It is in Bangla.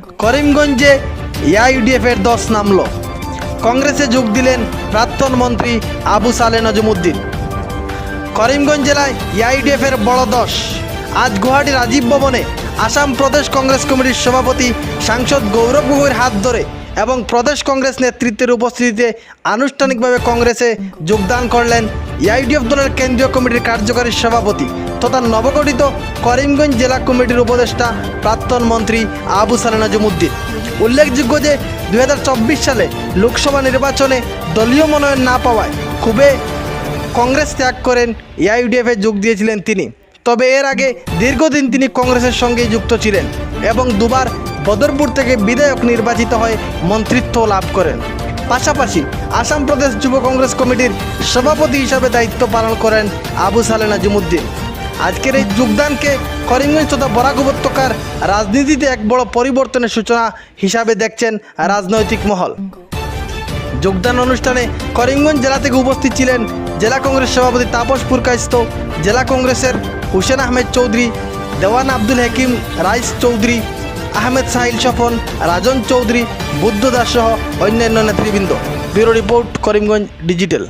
করিমগঞ্জে এআইডিএফের দশ নামল। কংগ্রেসে যোগ দিলেন প্রাক্তন মন্ত্রী আবু সালে নজমুদ্দিন। করিমগঞ্জ জেলায় এআইডিএফ এর বড় দশ। আজ গুয়াহাটি রাজীব ভবনে আসাম প্রদেশ কংগ্রেস কমিটির সভাপতি সাংসদ গৌরব গগৈর হাত ধরে এবং প্রদেশ কংগ্রেস নেতৃত্বের উপস্থিতিতে আনুষ্ঠানিকভাবে কংগ্রেসে যোগদান করলেন এআইডিএফ দলের কেন্দ্রীয় কমিটির কার্যকারী সভাপতি তথা নবগঠিত করিমগঞ্জ জেলা কমিটির উপদেষ্টা প্রাক্তন মন্ত্রী আবু সালে নজমুদ্দিন। উল্লেখযোগ্য যে দু হাজার চব্বিশ সালে লোকসভা নির্বাচনে দলীয় মনোনয়ন না পাওয়ায় খুবই কংগ্রেস ত্যাগ করেন এআইউডিএফে যোগ দিয়েছিলেন তিনি। তবে এর আগে দীর্ঘদিন তিনি কংগ্রেসের সঙ্গেই যুক্ত ছিলেন এবং দুবার বদরপুর থেকে বিধায়ক নির্বাচিত হয়ে মন্ত্রিত্ব লাভ করেন। পাশাপাশি আসাম প্রদেশ যুব কংগ্রেস কমিটির সভাপতি হিসাবে দায়িত্ব পালন করেন আবু সালে নাজিমুদ্দিন আজকের এই যোগদানকে করিমগঞ্জ তথা বরাক উপত্যকার রাজনীতিতে এক বড় পরিবর্তনের সূচনা হিসাবে দেখছেন রাজনৈতিক মহল। যোগদান অনুষ্ঠানে করিমগঞ্জ জেলা থেকে উপস্থিত ছিলেন জেলা কংগ্রেস সভাপতি তাপস পুরকাইস্ত জেলা কংগ্রেসের হুসেন আহমেদ চৌধুরী, দেওয়ান আব্দুল হাকিম রাইস চৌধুরী আহমেদ সাহিল স্বপন রাজন চৌধুরী বুদ্ধ দাস সহ অন্যান্য নেতৃবৃন্দ। Bureau report Karimganj digital.